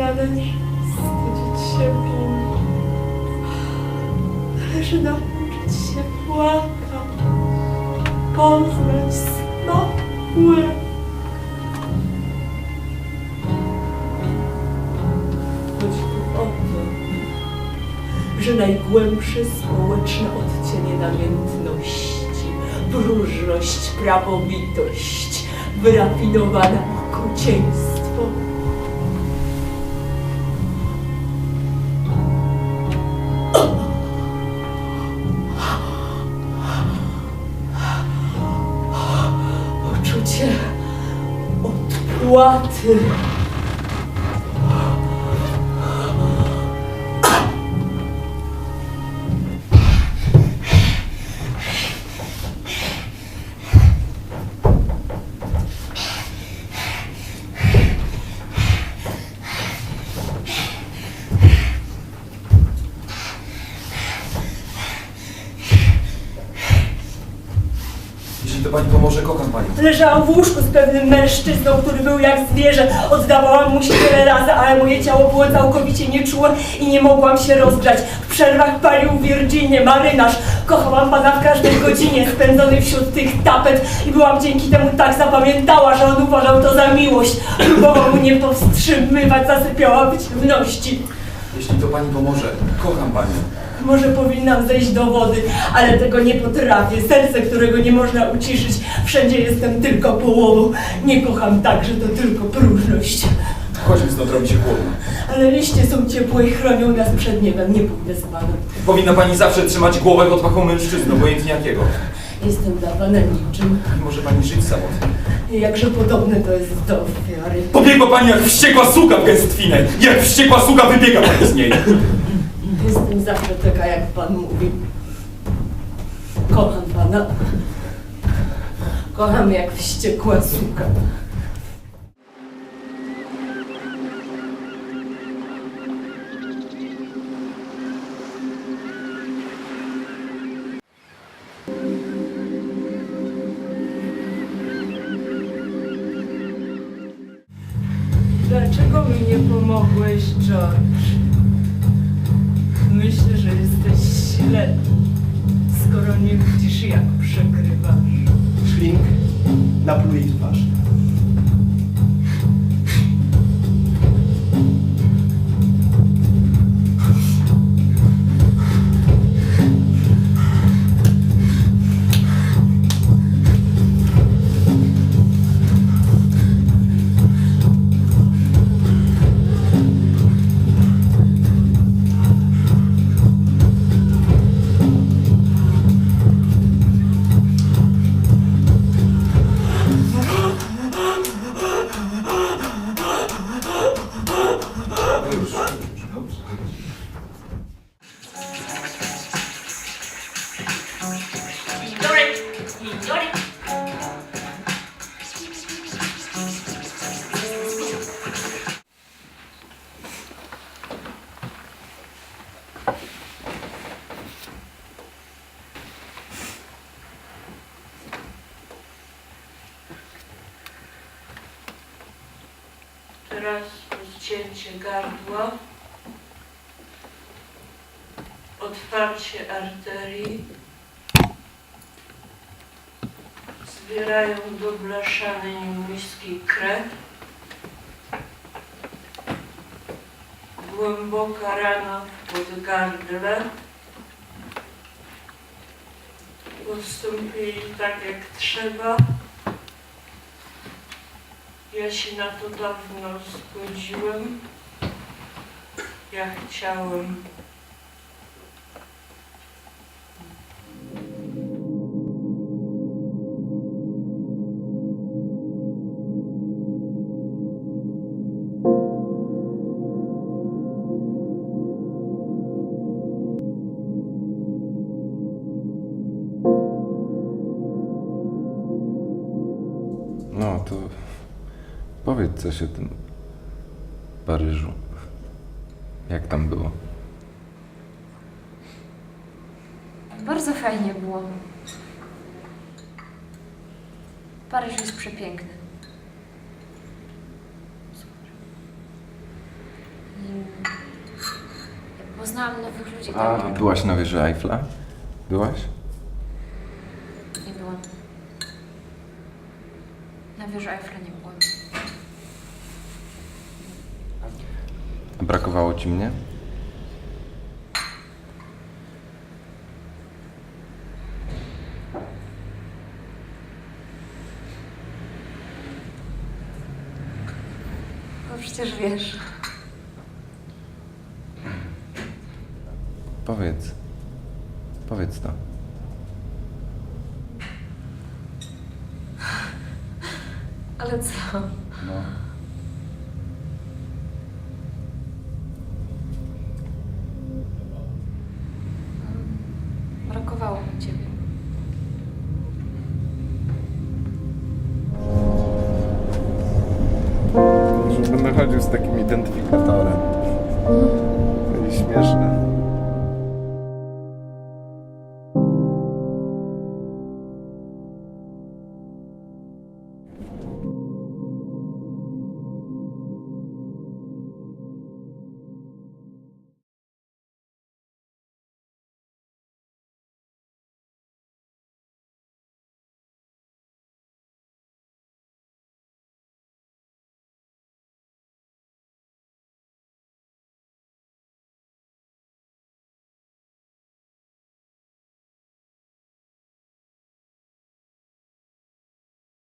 należy wstydzić się winy. Należy nauczyć się płakać, poznać łez. Chodzi tu o to, że najgłębsze społeczne odcienie namiętności, próżność, prawowitość, wyrafinowane okrucieństwo. battı pani pomoże, kocham panią. Leżałam w łóżku z pewnym mężczyzną, który był jak zwierzę. Oddawałam mu się wiele razy, ale moje ciało było całkowicie nieczułe i nie mogłam się rozgrzać. W przerwach palił Virginie marynarz. Kochałam pana w każdej godzinie spędzonej wśród tych tapet i byłam dzięki temu tak zapamiętała, że on uważał to za miłość. Próbował mnie powstrzymywać, zasypiałam w ciemności. Jeśli to pani pomoże, kocham panią. Może powinnam zejść do wody, ale tego nie potrafię. Serce, którego nie można uciszyć. Wszędzie jestem tylko połową. Nie kocham tak, że to tylko próżność. Chodźmy stąd, robi się chłodno. Ale liście są ciepłe i chronią nas przed niebem. Nie pójdę z panem. Powinna pani zawsze trzymać głowę pod pachą mężczyzny, obojętnie jakiego. Jestem dla pana niczym. Może pani żyć samotnie. Jakże podobne to jest do ofiary. Pobiegła pani jak wściekła suka w gęstwinę. Jak wściekła suka wybiega pani z niej. Jestem zawsze taka, jak pan mówi. Kocham pana. Kocham jak wściekła suka. Pomogłeś, George? Myślę, że jesteś ślepy, skoro nie widzisz, jak przegrywasz. Szlink napluje twarz. Teraz rozcięcie gardła, otwarcie arterii, zbierają do blaszanej łyskiej krew, głęboka rana w podgardle, postąpili tak jak trzeba. Ja się na to dawno zgodziłem. Ja chciałem. Powiedz coś o tym Paryżu. Jak tam było? Bardzo fajnie było. Paryż jest przepiękny. poznałam nowych ludzi A tam. byłaś na wieży Eiffla? Byłaś? Nie byłam. Na wieży Eiffla nie byłam. Brakowało ci mnie? No przecież wiesz. Powiedz. Powiedz to. Ale co? No. Brakowało mi ciebie. Może będę chodził z takim identyfikatorem.